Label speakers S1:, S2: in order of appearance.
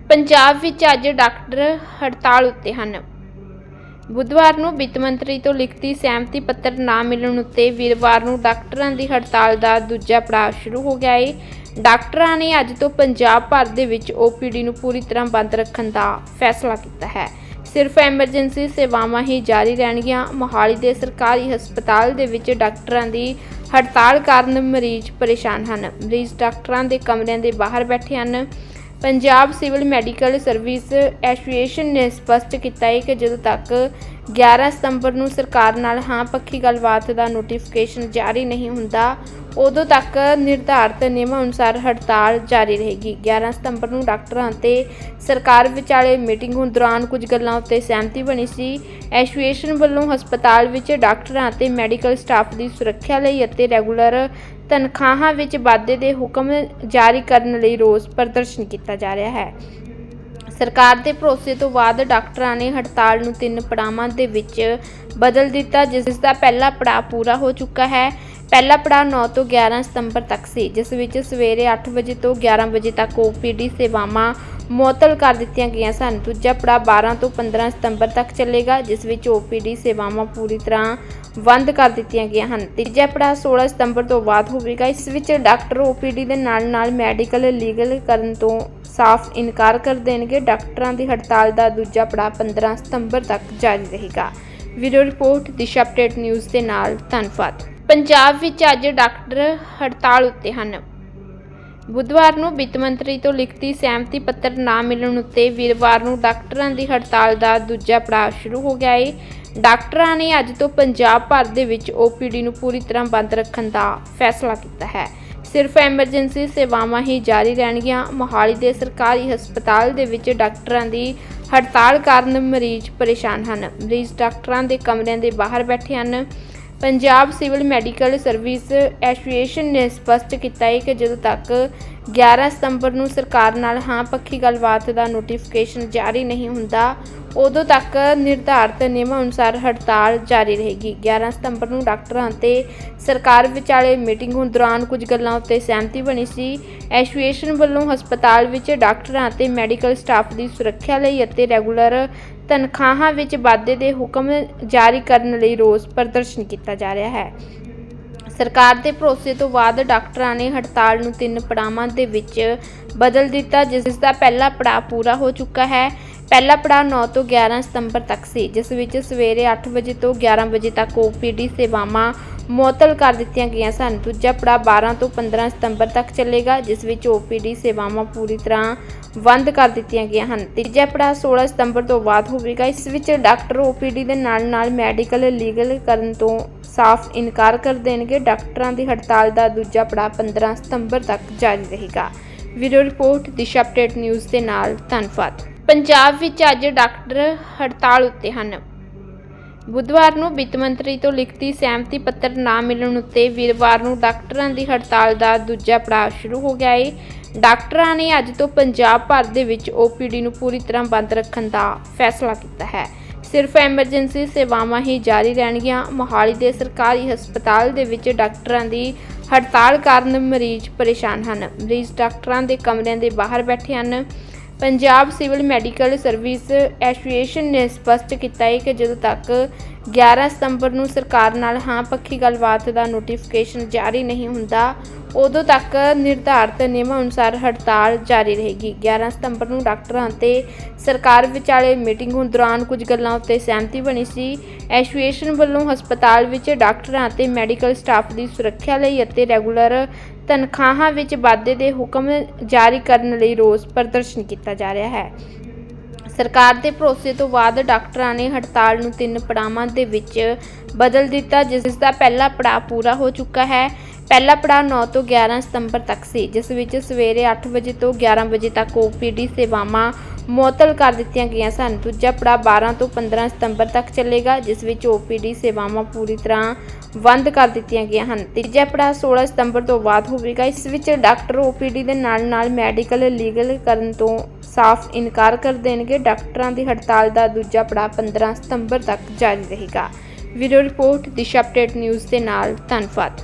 S1: ਪੰਜਾਬ ਵਿੱਚ ਅੱਜ ਡਾਕਟਰ ਹੜਤਾਲ ਉੱਤੇ ਹਨ। ਬੁੱਧਵਾਰ ਨੂੰ ਵਿੱਤ ਮੰਤਰੀ ਤੋਂ ਲਿਖਤੀ ਸਹਿਮਤੀ ਪੱਤਰ ਨਾ ਮਿਲਣ ਉੱਤੇ ਵੀਰਵਾਰ ਨੂੰ ਡਾਕਟਰਾਂ ਦੀ ਹੜਤਾਲ ਦਾ ਦੂਜਾ ਪੜਾਅ ਸ਼ੁਰੂ ਹੋ ਗਿਆ ਹੈ ਡਾਕਟਰਾਂ ਨੇ ਅੱਜ ਤੋਂ ਪੰਜਾਬ ਭਰ ਦੇ ਵਿੱਚ ਓਪੀਡੀ ਨੂੰ ਪੂਰੀ ਤਰ੍ਹਾਂ ਬੰਦ ਰੱਖਣ ਦਾ ਫੈਸਲਾ ਕੀਤਾ ਹੈ। ਸਿਰਫ ਐਮਰਜੈਂਸੀ ਸੇਵਾਵਾਂ ਹੀ ਜਾਰੀ ਰਹਿਣਗੀਆਂ। ਮੋਹਾਲੀ ਦੇ ਸਰਕਾਰੀ ਹਸਪਤਾਲ ਦੇ ਵਿੱਚ ਡਾਕਟਰਾਂ ਦੀ ਹੜਤਾਲ ਕਾਰਨ ਮਰੀਜ਼ ਪਰੇਸ਼ਾਨ ਹਨ। ਮਰੀਜ਼ ਡਾਕਟਰਾਂ ਦੇ ਕਮਰਿਆਂ ਦੇ ਬਾਹਰ ਬੈਠੇ ਹਨ। Punjab civil medical service association ਨੇ ਸਪਸ਼ਟ ਕੀਤਾ ਹੈ ਕਿ ਜਦੋਂ ਤੱਕ 11 ਸਤੰਬਰ ਨੂੰ ਸਰਕਾਰ ਨਾਲ ਹਾਂ ਪੱਖੀ ਗੱਲਬਾਤ ਦਾ ਨੋਟੀਫਿਕੇਸ਼ਨ ਜਾਰੀ ਨਹੀਂ ਹੁੰਦਾ, ਉਦੋਂ ਤੱਕ ਨਿਰਧਾਰਤ ਨਿਯਮਾਂ ਅਨੁਸਾਰ ਹੜਤਾਲ ਜਾਰੀ ਰਹੇਗੀ। 11 ਸਤੰਬਰ ਨੂੰ ਡਾਕਟਰਾਂ ਅਤੇ ਸਰਕਾਰ ਵਿਚਾਲੇ ਮੀਟਿੰਗ ਹੋਣ ਦੌਰਾਨ ਕੁਝ ਗੱਲਾਂ ਉੱਤੇ ਸਹਿਮਤੀ ਬਣੀ ਸੀ। ਐਸੋਸੀਏਸ਼ਨ ਵੱਲੋਂ ਹਸਪਤਾਲ ਵਿੱਚ ਡਾਕਟਰਾਂ ਅਤੇ ਮੈਡੀਕਲ ਸਟਾਫ ਦੀ ਸੁਰੱਖਿਆ ਲਈ ਅਤੇ ਰੈਗੂਲਰ ਤਨਖਾਹਾਂ ਵਿੱਚ ਵਾਧੇ ਦੇ ਹੁਕਮ ਜਾਰੀ ਕਰਨ ਲਈ ਰੋਸ ਪ੍ਰਦਰਸ਼ਨ ਕੀਤਾ ਜਾ ਰਿਹਾ ਹੈ। ਸਰਕਾਰ ਦੇ ਭਰੋਸੇ ਤੋਂ ਬਾਅਦ ਡਾਕਟਰਾਂ ਨੇ ਹੜਤਾਲ ਨੂੰ ਤਿੰਨ ਪੜਾਵਾਂ ਦੇ ਵਿੱਚ ਬਦਲ ਦਿੱਤਾ, ਜਿਸ ਦਾ ਪਹਿਲਾ ਪੜਾਅ ਪੂਰਾ ਹੋ ਚੁੱਕਾ ਹੈ। ਪਹਿਲਾ ਪੜਾਅ 9 ਤੋਂ 11 ਸਤੰਬਰ ਤੱਕ ਸੀ, ਜਿਸ ਵਿੱਚ ਸਵੇਰੇ 8 ਵਜੇ ਤੋਂ 11 ਵਜੇ ਤੱਕ ਓਪੀਡੀ ਸੇਵਾਵਾਂ ਮੁਅੱਤਲ ਕਰ ਦਿੱਤੀਆਂ ਗਈਆਂ ਸਨ। ਦੂਜਾ ਪੜਾਅ 12 ਤੋਂ 15 ਸਤੰਬਰ ਤੱਕ ਚੱਲੇਗਾ, ਜਿਸ ਵਿੱਚ ਓਪੀਡੀ ਸੇਵਾਵਾਂ ਪੂਰੀ ਤਰ੍ਹਾਂ ਬੰਦ ਕਰ ਦਿੱਤੀਆਂ ਗਈਆਂ ਹਨ। ਤੀਜਾ ਪੜਾਅ 16 ਸਤੰਬਰ ਤੋਂ ਬਾਅਦ ਹੋਵੇਗਾ, ਇਸ ਵਿੱਚ ਡਾਕਟਰ ਓਪੀਡੀ ਦੇ ਨਾਲ ਨਾਲ ਮੈਡੀਕਲ, ਲੀਗਲ ਕਰਨ ਤੋਂ ਸਾਫ਼ ਇਨਕਾਰ ਕਰ ਦੇਣਗੇ। ਡਾਕਟਰਾਂ ਦੀ ਹੜਤਾਲ ਦਾ ਦੂਜਾ ਪੜਾਅ 15 ਸਤੰਬਰ ਤੱਕ ਜਾਰੀ ਰਹੇਗਾ। Video report, Disha update news ਦੇ ਨਾਲ ਧੰਨਵਾਦ। ਪੰਜਾਬ ਵਿੱਚ ਅੱਜ ਡਾਕਟਰ ਹੜਤਾਲ ਉੱਤੇ ਹਨ। ਬੁੱਧਵਾਰ ਨੂੰ ਵਿੱਤ ਮੰਤਰੀ ਤੋਂ ਲਿਖਤੀ ਸਹਿਮਤੀ ਪੱਤਰ ਨਾ ਮਿਲਣ ਉੱਤੇ ਵੀਰਵਾਰ ਨੂੰ ਡਾਕਟਰਾਂ ਦੀ ਹੜਤਾਲ ਦਾ ਦੂਜਾ ਪੜਾਅ ਸ਼ੁਰੂ ਹੋ ਗਿਆ ਹੈ ਡਾਕਟਰਾਂ ਨੇ ਅੱਜ ਤੋਂ ਪੰਜਾਬ ਭਰ ਦੇ ਵਿੱਚ ਓਪੀਡੀ ਨੂੰ ਪੂਰੀ ਤਰ੍ਹਾਂ ਬੰਦ ਰੱਖਣ ਦਾ ਫੈਸਲਾ ਕੀਤਾ ਹੈ। ਸਿਰਫ ਐਮਰਜੈਂਸੀ ਸੇਵਾਵਾਂ ਹੀ ਜਾਰੀ ਰਹਿਣਗੀਆਂ। ਮੋਹਾਲੀ ਦੇ ਸਰਕਾਰੀ ਹਸਪਤਾਲ ਦੇ ਵਿੱਚ ਡਾਕਟਰਾਂ ਦੀ ਹੜਤਾਲ ਕਾਰਨ ਮਰੀਜ਼ ਪਰੇਸ਼ਾਨ ਹਨ। ਮਰੀਜ਼ ਡਾਕਟਰਾਂ ਦੇ ਕਮਰਿਆਂ ਦੇ ਬਾਹਰ ਬੈਠੇ ਹਨ। Punjab civil medical service association ਨੇ ਸਪਸ਼ਟ ਕੀਤਾ ਹੈ ਕਿ ਜਦੋਂ ਤੱਕ 11 ਸਤੰਬਰ ਨੂੰ ਸਰਕਾਰ ਨਾਲ ਹਾਂ ਪੱਖੀ ਗੱਲਬਾਤ ਦਾ ਨੋਟੀਫਿਕੇਸ਼ਨ ਜਾਰੀ ਨਹੀਂ ਹੁੰਦਾ ਉਦੋਂ ਤੱਕ ਨਿਰਧਾਰਤ ਨਿਯਮਾਂ ਅਨੁਸਾਰ ਹੜਤਾਲ ਜਾਰੀ ਰਹੇਗੀ। 11 ਸਤੰਬਰ ਨੂੰ ਡਾਕਟਰਾਂ ਅਤੇ ਸਰਕਾਰ ਵਿਚਾਲੇ ਮੀਟਿੰਗ ਹੋਣ ਦੌਰਾਨ ਕੁਝ ਗੱਲਾਂ ਉੱਤੇ ਸਹਿਮਤੀ ਬਣੀ ਸੀ। ਐਸੋਸੀਏਸ਼ਨ ਵੱਲੋਂ ਹਸਪਤਾਲ ਵਿੱਚ ਡਾਕਟਰਾਂ ਅਤੇ ਮੈਡੀਕਲ ਸਟਾਫ ਦੀ ਸੁਰੱਖਿਆ ਲਈ ਅਤੇ ਰੈਗੂਲਰ ਤਨਖਾਹਾਂ ਵਿੱਚ ਵਾਧੇ ਦੇ ਹੁਕਮ ਜਾਰੀ ਕਰਨ ਲਈ ਰੋਸ ਪ੍ਰਦਰਸ਼ਨ ਕੀਤਾ ਜਾ ਰਿਹਾ ਹੈ। ਸਰਕਾਰ ਦੇ ਭਰੋਸੇ ਤੋਂ ਬਾਅਦ ਡਾਕਟਰਾਂ ਨੇ ਹੜਤਾਲ ਨੂੰ ਤਿੰਨ ਪੜਾਵਾਂ ਦੇ ਵਿੱਚ ਬਦਲ ਦਿੱਤਾ, ਜਿਸ ਦਾ ਪਹਿਲਾ ਪੜਾਅ ਪੂਰਾ ਹੋ ਚੁੱਕਾ ਹੈ। ਪਹਿਲਾ ਪੜਾਅ 9 ਤੋਂ 11 ਸਤੰਬਰ ਤੱਕ ਸੀ, ਜਿਸ ਵਿੱਚ ਸਵੇਰੇ 8 ਵਜੇ ਤੋਂ 11 ਵਜੇ ਤੱਕ ਓਪੀਡੀ ਸੇਵਾਵਾਂ ਮੁਅੱਤਲ ਕਰ ਦਿੱਤੀਆਂ ਗਈਆਂ ਸਨ। ਦੂਜਾ ਪੜਾਅ 12 ਤੋਂ 15 ਸਤੰਬਰ ਤੱਕ ਚੱਲੇਗਾ, ਜਿਸ ਵਿੱਚ ਓਪੀਡੀ ਸੇਵਾਵਾਂ ਪੂਰੀ ਤਰ੍ਹਾਂ ਬੰਦ ਕਰ ਦਿੱਤੀਆਂ ਗਈਆਂ ਹਨ। ਤੀਜਾ ਪੜਾਅ 16 ਸਤੰਬਰ ਤੋਂ ਬਾਅਦ ਹੋਵੇਗਾ। ਇਸ ਵਿੱਚ ਡਾਕਟਰ ਓਪੀਡੀ ਦੇ ਨਾਲ ਨਾਲ ਮੈਡੀਕਲ, ਲੀਗਲ ਕਰਨ ਤੋਂ ਸਾਫ਼ ਇਨਕਾਰ ਕਰ ਦੇਣਗੇ। ਡਾਕਟਰਾਂ ਦੀ ਹੜਤਾਲ ਦਾ ਦੂਜਾ ਪੜਾਅ 15 ਸਤੰਬਰ ਤੱਕ ਜਾਰੀ ਰਹੇਗਾ। Video report, Disha update news ਦੇ ਨਾਲ ਧੰਨਵਾਦ। ਪੰਜਾਬ ਵਿੱਚ ਅੱਜ ਡਾਕਟਰ ਹੜਤਾਲ ਉੱਤੇ ਹਨ। ਬੁੱਧਵਾਰ ਨੂੰ ਵਿੱਤ ਮੰਤਰੀ ਤੋਂ ਲਿਖਤੀ ਸਹਿਮਤੀ ਪੱਤਰ ਨਾ ਮਿਲਣ ਉੱਤੇ ਵੀਰਵਾਰ ਨੂੰ ਡਾਕਟਰਾਂ ਦੀ ਹੜਤਾਲ ਦਾ ਦੂਜਾ ਪੜਾਅ ਸ਼ੁਰੂ ਹੋ ਗਿਆ ਹੈ ਡਾਕਟਰਾਂ ਨੇ ਅੱਜ ਤੋਂ ਪੰਜਾਬ ਭਰ ਦੇ ਵਿੱਚ ਓਪੀਡੀ ਨੂੰ ਪੂਰੀ ਤਰ੍ਹਾਂ ਬੰਦ ਰੱਖਣ ਦਾ ਫੈਸਲਾ ਕੀਤਾ ਹੈ। ਸਿਰਫ ਐਮਰਜੈਂਸੀ ਸੇਵਾਵਾਂ ਹੀ ਜਾਰੀ ਰਹਿਣਗੀਆਂ। ਮੋਹਾਲੀ ਦੇ ਸਰਕਾਰੀ ਹਸਪਤਾਲ ਦੇ ਵਿੱਚ ਡਾਕਟਰਾਂ ਦੀ ਹੜਤਾਲ ਕਾਰਨ ਮਰੀਜ਼ ਪਰੇਸ਼ਾਨ ਹਨ। ਮਰੀਜ਼ ਡਾਕਟਰਾਂ ਦੇ ਕਮਰਿਆਂ ਦੇ ਬਾਹਰ ਬੈਠੇ ਹਨ। Punjab civil medical service association ਨੇ ਸਪਸ਼ਟ ਕੀਤਾ ਹੈ ਕਿ ਜਦੋਂ ਤੱਕ 11 ਸਤੰਬਰ ਨੂੰ ਸਰਕਾਰ ਨਾਲ ਹਾਂ ਪੱਖੀ ਗੱਲਬਾਤ ਦਾ ਨੋਟੀਫਿਕੇਸ਼ਨ ਜਾਰੀ ਨਹੀਂ ਹੁੰਦਾ, ਉਦੋਂ ਤੱਕ ਨਿਰਧਾਰਤ ਨਿਯਮਾਂ ਅਨੁਸਾਰ ਹੜਤਾਲ ਜਾਰੀ ਰਹੇਗੀ। 11 ਸਤੰਬਰ ਨੂੰ ਡਾਕਟਰਾਂ ਅਤੇ ਸਰਕਾਰ ਵਿਚਾਲੇ ਮੀਟਿੰਗ ਹੋਣ ਦੌਰਾਨ ਕੁਝ ਗੱਲਾਂ ਉੱਤੇ ਸਹਿਮਤੀ ਬਣੀ ਸੀ। ਐਸੋਸੀਏਸ਼ਨ ਵੱਲੋਂ ਹਸਪਤਾਲ ਵਿੱਚ ਡਾਕਟਰਾਂ ਅਤੇ ਮੈਡੀਕਲ ਸਟਾਫ ਦੀ ਸੁਰੱਖਿਆ ਲਈ ਅਤੇ ਰੈਗੂਲਰ ਤਨਖਾਹਾਂ ਵਿੱਚ ਵਾਧੇ ਦੇ ਹੁਕਮ ਜਾਰੀ ਕਰਨ ਲਈ ਰੋਸ ਪ੍ਰਦਰਸ਼ਨ ਕੀਤਾ ਜਾ ਰਿਹਾ ਹੈ। ਸਰਕਾਰ ਦੇ ਭਰੋਸੇ ਤੋਂ ਬਾਅਦ ਡਾਕਟਰਾਂ ਨੇ ਹੜਤਾਲ ਨੂੰ ਤਿੰਨ ਪੜਾਵਾਂ ਦੇ ਵਿੱਚ ਬਦਲ ਦਿੱਤਾ, ਜਿਸ ਦਾ ਪਹਿਲਾ ਪੜਾਅ ਪੂਰਾ ਹੋ ਚੁੱਕਾ ਹੈ। ਪਹਿਲਾ ਪੜਾਅ 9 ਤੋਂ 11 ਸਤੰਬਰ ਤੱਕ ਸੀ, ਜਿਸ ਵਿੱਚ ਸਵੇਰੇ 8 ਵਜੇ ਤੋਂ 11 ਵਜੇ ਤੱਕ ਓਪੀਡੀ ਸੇਵਾਵਾਂ ਮੁਅੱਤਲ ਕਰ ਦਿੱਤੀਆਂ ਗਈਆਂ ਸਨ। ਦੂਜਾ ਪੜਾਅ 12 ਤੋਂ 15 ਸਤੰਬਰ ਤੱਕ ਚੱਲੇਗਾ, ਜਿਸ ਵਿੱਚ ਓਪੀਡੀ ਸੇਵਾਵਾਂ ਪੂਰੀ ਤਰ੍ਹਾਂ ਬੰਦ ਕਰ ਦਿੱਤੀਆਂ ਗਈਆਂ ਹਨ। ਤੀਜਾ ਪੜਾਅ 16 ਸਤੰਬਰ ਤੋਂ ਬਾਅਦ ਹੋਵੇਗਾ, ਇਸ ਵਿੱਚ ਡਾਕਟਰ ਓਪੀਡੀ ਦੇ ਨਾਲ ਨਾਲ ਮੈਡੀਕਲ, ਲੀਗਲ ਕਰਨ ਤੋਂ ਸਾਫ਼ ਇਨਕਾਰ ਕਰ ਦੇਣਗੇ। ਡਾਕਟਰਾਂ ਦੀ ਹੜਤਾਲ ਦਾ ਦੂਜਾ ਪੜਾਅ 15 ਸਤੰਬਰ ਤੱਕ ਜਾਰੀ ਰਹੇਗਾ। Video report, Disha update news ਦੇ ਨਾਲ, ਧੰਨਵਾਦ।